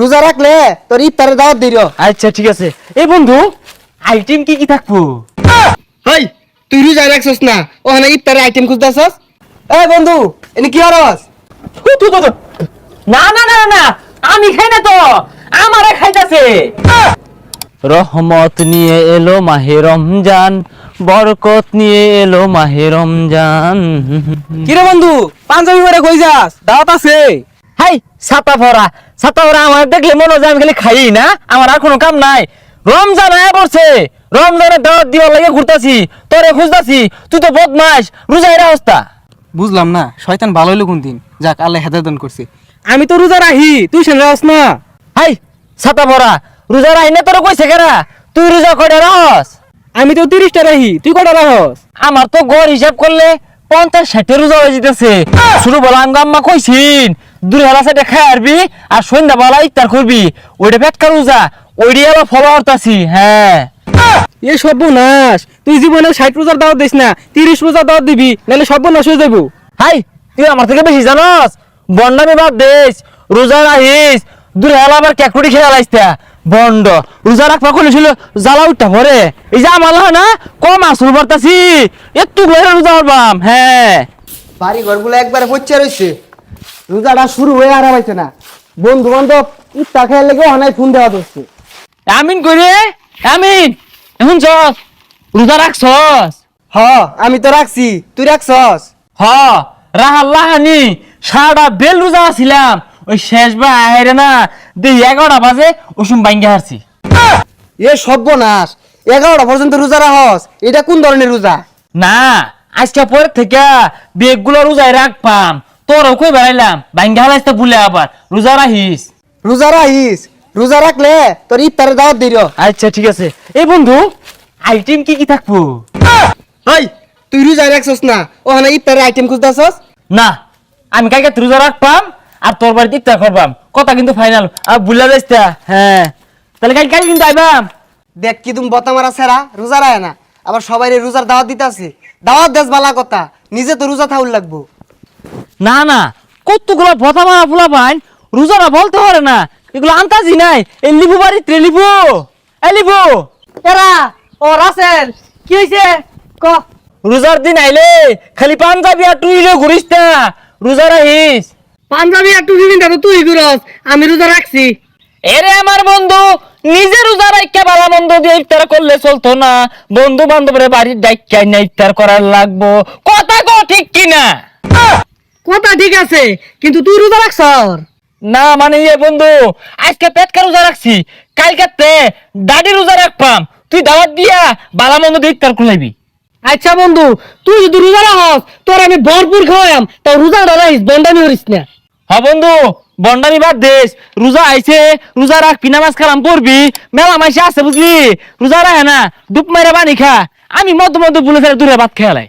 রোজা রাখলে তোর ইফতারে দাওয়াত দিল। আচ্ছা ঠিক আছে। এই বন্ধু আইটেম কি কি থাকব? হই তুই রোজা রাখছস না? ওখানে ইফতারে আইটেম খুঁজতেছস? এই বন্ধু এনে কি হরস। না না না না আমি খাই না তো আমারে খাইতাছে। রহমত নিয়ে এলো মাহে রমজান বরকত নিয়ে এলো মাহে রমজান। কিরে বন্ধু পাঞ্জাবি পরে কই যাস? দাওয়াত আছে। হাই ছাতা ভরা। ছাতা ভরা আমার দেখলে মনে হয় আমি খালি খাই না আমার আর কোনো কাম নাই। রমজান আয়া পড়ছে। রমজানের দাওয়াত দিবার লাগে ঘুরতাছি তোরে খুঁজতাছি তুই তো বদমাস রোজাইরা অবস্থা। বুঝলাম না শয়তান ভালো হইল কোন দিন যাক আল্লাহ হেদায়তন করছে। আমি তো রোজা রাখি তুই শুনে রাস না। হাই ছাতা ভরা রোজা রাহি না তোরা কইছে কেরা? তুই রোজা কয়টা রাহস আমি তো তিরিশটা রাখি তুই কটা রাখস? আমার তো গড় হিসাব করলে পঞ্চাশ ষাটে রোজা হয়ে যেতেছে। শুরু বলা আম আম্মা কইছিন দূর হেলা সাইডে খাই আরবি আর সন্ধ্যা বেলা ইফতার করবি। ওইটা পেটকা রোজা ওইটাই আবার ফলো হ্যাঁ। এ সর্বনাশ তুই জীবনে ষাট রোজার দাওয়াত দিস না তিরিশ রোজার দাওয়াত দিবি নাহলে সর্বনাশ হয়ে যাব। হাই তুই আমার থেকে বেশি জানস? বন্ডামি বাদ দেশ রোজা রাহিস দূর হেলা আবার ক্যাকুটি খেলা লাইস্তা বন্ড রোজা রাখবা জ্বালা উঠটা ভরে এই যে আমার হয় না কম আসল বার্তাছি একটু রোজা করবাম হ্যাঁ। বাড়ি ঘরগুলো একবারে রয়েছে রোজাটা শুরু হয়ে আর হয়েছে না। বন্ধু বান্ধব ইফতার খেয়ে লেগে অনেক ফোন দেওয়া হচ্ছে আমিন করে আমিন। এখন চস রোজা রাখছস? হ আমি তো রাখছি। তুই রাখছস? হ। রাহাল্লাহানি সারাটা বেল রোজা আছিলাম ওই শেষ বা আহেরে না দেই এগারোটা বাজে ওসুম বাইঙ্গে হারছি। এ সর্বনাশ এগারোটা পর্যন্ত রোজা রাখস এটা কোন ধরনের রোজা? না আজকে পরে থেকে বেগগুলো রোজায় রাখপাম তোরও কই বেড়াইলাম বাইঙ্গে হালাইতে বলে আবার রোজা রাখিস রোজা রাখিস রোজা রাখলে তোর ইফতারে দাওয়াত দিল আচ্ছা ঠিক আছে। এই বন্ধু আইটেম কি কি থাকব? হাই তুই রোজা রাখছস না? ওখানে ইফতারে আইটেম খুঁজতেছস না আমি কালকে রোজা রাখপাম আর তোর বাড়িতে ইফতার করবাম কথা কিন্তু ফাইনাল আর বুলা যাইস তা। হ্যাঁ। তাহলে কাল কাল কিন্তু আইবাম। দেখ কি তুমি বতা মারা সেরা রোজা রায় না। আবার সবাই রোজার দাওয়াত দিতাছে। দাওয়াত দেশ বালা কথা। নিজে তো রোজা থাউল লাগবো। না না কতগুলো ভতা মারা ফুলা পাইন রোজারা বলতে পারে না। এগুলো আন্তাজি নাই। এই লিবু বাড়িতে লিবু। এই লিবু এরা ও রাসেল কি হইছে? ক। রোজার দিন আইলে খালি পাঞ্জাবি আর টুইলে ঘুরিস না। রোজা রাখিস। পাঞ্জাবি আর টুপি পিন্টা তো তুই গুরস আমি রোজা রাখছি। এরে আমার বন্ধু নিজে রোজা রাইকা বালা বন্ধু দিয়ে ইফতার করলে চলতো না। বন্ধু বান্ধবের বাড়ির ডাইকাই না ইফতার করার লাগবো। কথা কো ঠিক কিনা? কথা ঠিক আছে কিন্তু তুই রোজা রাখছর না মানে ইয়ে বন্ধু আজকে পেটকা রোজা রাখছি কালকে দাড়ি রোজা রাখপাম। তুই দাওয়াত দিয়া বালা মন্দ দিয়ে ইফতার করলাইবি আচ্ছা বন্ধু তুই যদি রোজা রাখস তোর আমি ভরপুর খাওয়াম তাও রোজা রাখিস বন্ডামি করিস না। হ বন্ধু বন্ডামি বাদ দেশ রোজা আইছে রোজা রাখ পিনা মাছ খালাম পড়বি মেলা মাইসে আছে বুঝলি? রোজা রাখে না ডুব মাইরা বানি খা। আমি মধ্য মধ্য বলে ফেলে দূরে ভাত খেয়ালাই।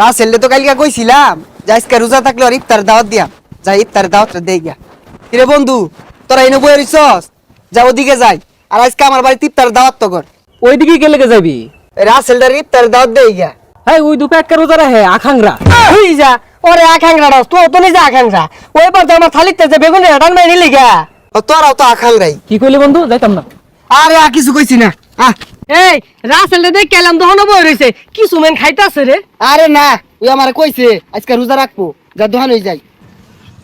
রাসেল তো কালকে কইছিলাম যে আজকে রোজা থাকলে ওর ইফতার দাওয়াত দিয়াম যা ইফতার দাওয়াতটা দেই গিয়া। কিরে বন্ধু তোরা এনে বই রইছস? যা ওদিকে যাই। আর আজকে আমার বাড়িতে ইফতার দাওয়াত তো কর। ওইদিকে গেলে কে যাবি? রাসেলটার ইফতার দাওয়াত দেই গিয়া। হ্যাঁ ওই দুটো একটা রোজা রাখে আখাংরা। তুই যা ওরে আকাঙ্ক্ষা রস তো তো নিজে আকাঙ্ক্ষা ওই পর আমার থালিতে যে বেগুন টান মাই নিলি গা তোরাও তো আকাঙ্ক্ষাই কি কইলি বন্ধু? যাইতাম না। আরে আর কিছু কইছি না। আহ। এই রাসেলটা দেখ কেলাম দহন বই রইছে কিছু মেন খাইতাছে রে? আরে না ওই আমারে কইছে আজকে রোজা রাখব যা দোহান হয়ে যাই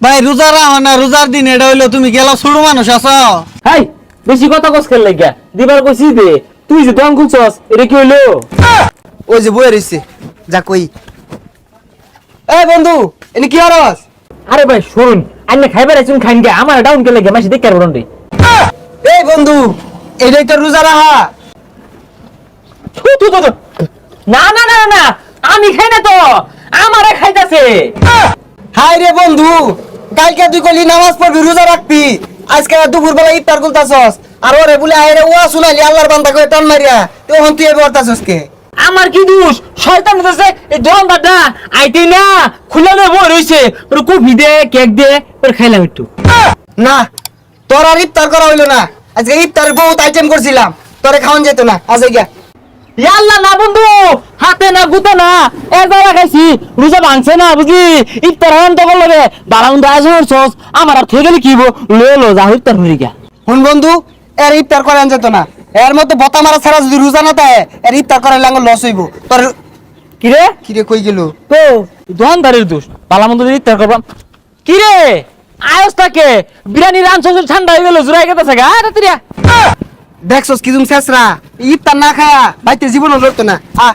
ভাই রোজার রাহ না রোজার দিন এটা হইল তুমি গেলা ছোট মানুষ আছো? হাই বেশি কথা কস খেল লাগিয়া। দিবার কইছি দে তুই যে দম খুলছস এটা কি হইল? ওই যে বই রইছে যা কই। এই বন্ধু এনে কি হরস আরে ভাই শুন আন্নে খাইবার আইছুন খাইন গে আমার ডাউন কে লাগে মাসি দেখে আর বলন এই বন্ধু এটাই তো রোজা থু। না না না না, না। আমি খাই না তো। আমারে খাইতাছে। হাই রে বন্ধু কালকে তুই কলি নামাজ পড়বি রোজা রাখবি। আজকে দুপুর বেলা ইফতার করতাছস। আর ওরে বলে আইরে ওয়া শুনাইলি আল্লাহর বান্দা করে টান মারিয়া। তুই হন তুই এবার করতাছস কে? আমার কি দোষ? শয়তান হতেছে এই দোকান দাদা আইতে না খুলে দে বই রইছে। ওর কফি দে কেক দে ওর খাইলাম একটু। না তোর আর ইফতার করা হইল না। আজকে ইফতার বহুত আইটেম করছিলাম। তোরে খাওয়ান যেত না। আজ গিয়া ইয়াল্লা না বন্ধু হাতে না গুতে না একবার খাইছি রোজা ভাঙছে না বুঝলি? ইফতার হান তো করল রে বালা বন্ধু আজ হরছস আমার আর থেকে কি? লো লো যা ইফতার হয়ে গিয়া হুন বন্ধু এর ইফতার করেন যেত না। এর মতো বতা মারা ছাড়া যদি রোজা না থাকে এর ইফতার করার লাঙ্গ লস হইব। তোর কি রে? কিরে কই গেল? তো দোকানদারের দোষ। বালা মন্দ ইফতার করবাম কি রে? আয়স থাকে। বিরিয়ানি রান ঠান্ডা হয়ে গেল জুড়াই গেছে গা। রাত্রিয়া দেখছস কি তুমি শেষরা। ইফতার না খায়া বাইতে জীবন লড়তো না। আ